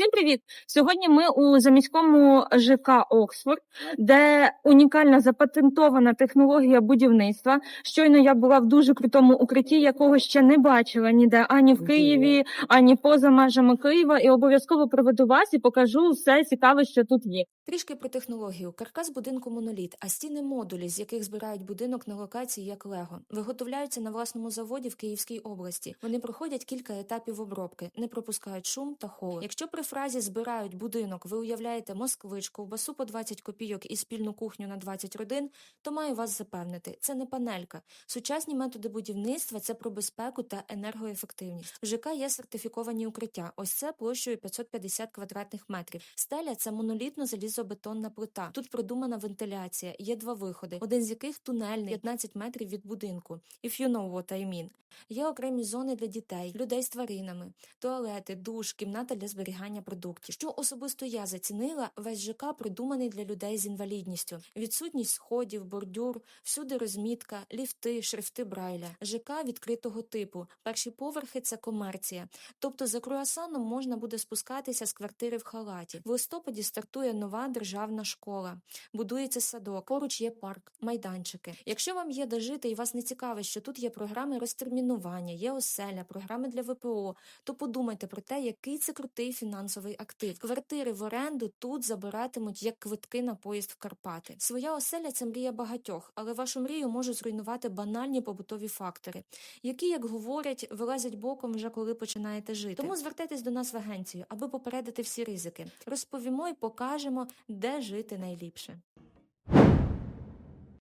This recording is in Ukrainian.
Всім привіт! Сьогодні ми у заміському ЖК Оксфорд, де унікальна запатентована технологія будівництва. Щойно я була в дуже крутому укритті, якого ще не бачила ніде ані в Києві, ані поза межами Києва. І обов'язково проведу вас і покажу все цікаве, що тут є. Трішки про технологію. Каркас будинку моноліт, а стіни модулі, з яких збирають будинок на локації як Лего, виготовляються на власному заводі в Київській області. Вони проходять кілька етапів обробки, не пропускають шум та холод. Якщо при фразі збирають будинок, ви уявляєте москвич, ковбасу по 20 копійок і спільну кухню на 20 родин, то маю вас запевнити, це не панелька. Сучасні методи будівництва це про безпеку та енергоефективність. В ЖК є сертифіковані укриття. Ось це площею 550 квадратних метрів. Стеля це монолітно залізобетонна плита. Тут продумана вентиляція. Є два виходи, один з яких тунельний 15 метрів від будинку. If you know what I mean. Є окремі зони для дітей, людей з тваринами, туалети, душ, кімната для зберігання продуктів. Що особисто я зацінила, весь ЖК придуманий для людей з інвалідністю. Відсутність сходів, бордюр, всюди розмітка, ліфти, шрифти Брайля. ЖК відкритого типу. Перші поверхи це комерція. Тобто за круасаном можна буде спускатися з квартири в халаті. В листопаді стартує нова державна школа. Будується садок, поруч є парк, майданчики. Якщо вам є де жити і вас не цікавить, що тут є програми розтермінування, є оселя, програми для ВПО, то подумайте про те, який це крутий фінансовий актив. Квартири в оренду тут забиратимуть як квитки на поїзд в Карпати. Своя оселя це мрія багатьох, але вашу мрію можуть зруйнувати банальні побутові фактори, які, як говорять, вилазять боком вже коли починаєте жити. Тому звертайтесь до нас в агенцію, аби попередити всі ризики. Розповімо і покажемо, де жити найліпше.